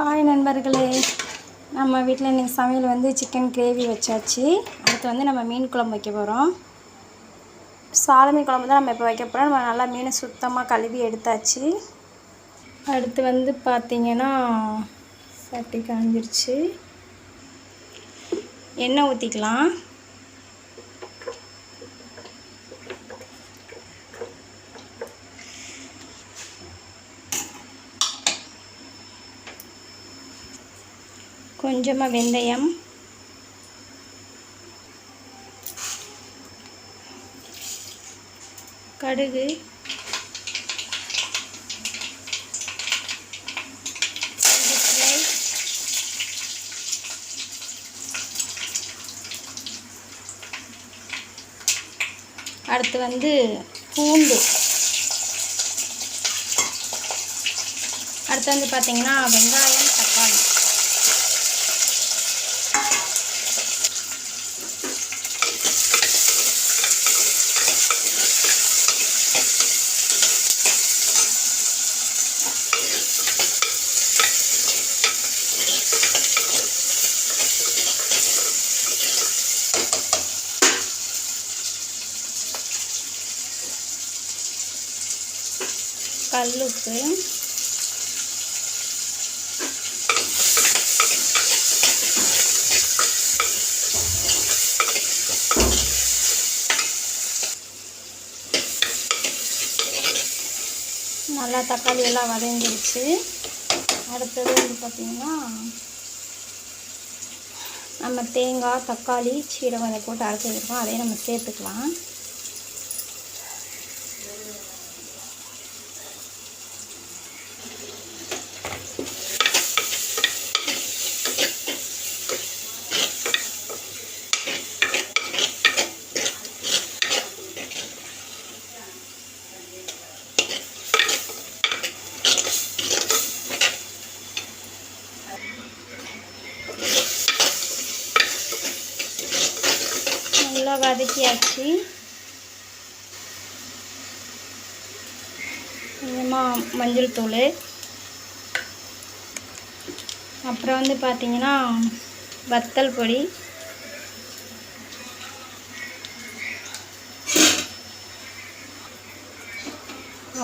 Hi நண்பர்களே. நம்ம வீட்டில் இன்றைக்கி சமையல் வந்து சிக்கன் கிரேவி வச்சாச்சு. அடுத்து வந்து நம்ம மீன் குழம்பு வைக்க போகிறோம் சாலமீன் குழம்பு தான் நம்ம இப்போ வைக்க போகிறோம் நம்ம நல்லா மீனை சுத்தமாக கழுவி எடுத்தாச்சு. அடுத்து வந்து பார்த்திங்கன்னா சட்டி காஞ்சிருச்சு. எண்ணெய் ஊற்றிக்கலாம் கொஞ்சமாக வெந்தயம். கடுகு. அடுத்து வந்து பூண்டு. அடுத்து வந்து பார்த்திங்கன்னா வெங்காயம் தக்காளி. கல்லுப்பு. நல்லா தக்காளி எல்லாம் வதங்கிடுச்சு அடுத்தது வந்து பார்த்திங்கன்னா நம்ம தேங்காய் தக்காளி சீரகம் அதை போட்டு அரைச்சி வச்சுருக்கோம் அதையும் நம்ம சேர்த்துக்கலாம். நல்லா வதக்கியாச்சு கொஞ்சமாக மஞ்சள் தூள் அப்புறம் வந்து பார்த்திங்கன்னா வத்தல் பொடி।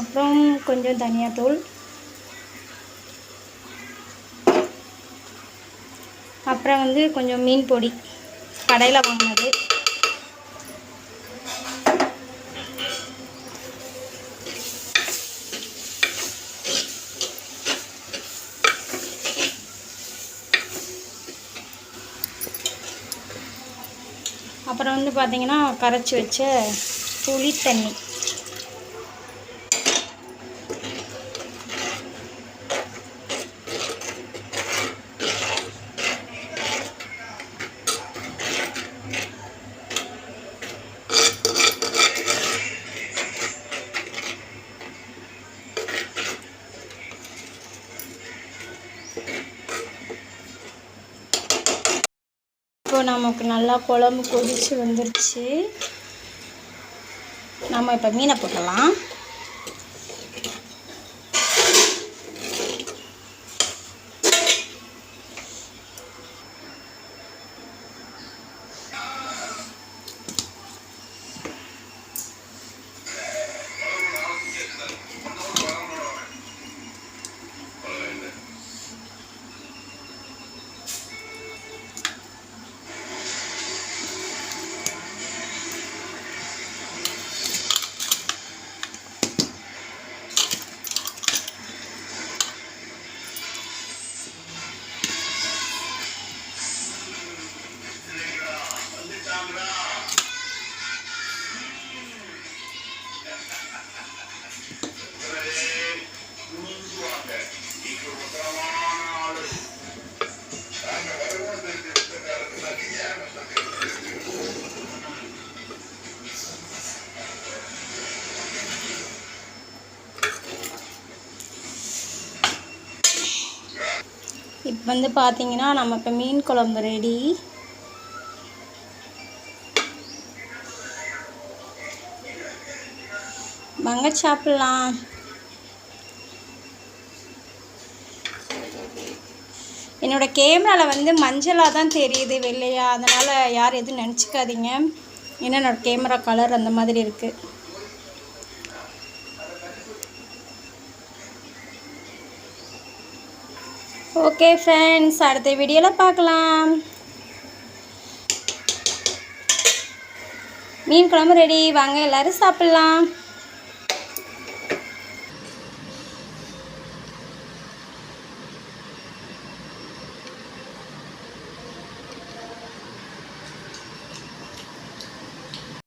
அப்புறம் கொஞ்சம் தனியாத்தூள்। அப்புறம் வந்து கொஞ்சம் மீன் பொடி। கடையில் வாங்கினது. அப்புறம் வந்து பார்த்திங்கன்னா கரைச்சி வச்ச புளி தண்ணி. இப்போ நமக்கு நல்லா குழம்பு கொதிச்சு வந்துருச்சு. நம்ம இப்போ மீனை போட்டலாம் இப்போ வந்து பார்த்தீங்கன்னா நமக்கு மீன் குழம்பு ரெடி மங்க சாப்பிட்லாம். என்னோடய கேமராவில் வந்து மஞ்சளாக தான் தெரியுது வெள்ளையா. அதனால் யார் எதுவும் நினச்சிக்காதீங்க. ஏன்னா என்னோடய கேமரா கலர் அந்த மாதிரி இருக்குது ஓகே ஃப்ரெண்ட்ஸ் அடுத்த வீடியோவில் பார்க்கலாம். மீன் குழம்பு ரெடி வாங்க எல்லோரும் சாப்பிட்லாம்.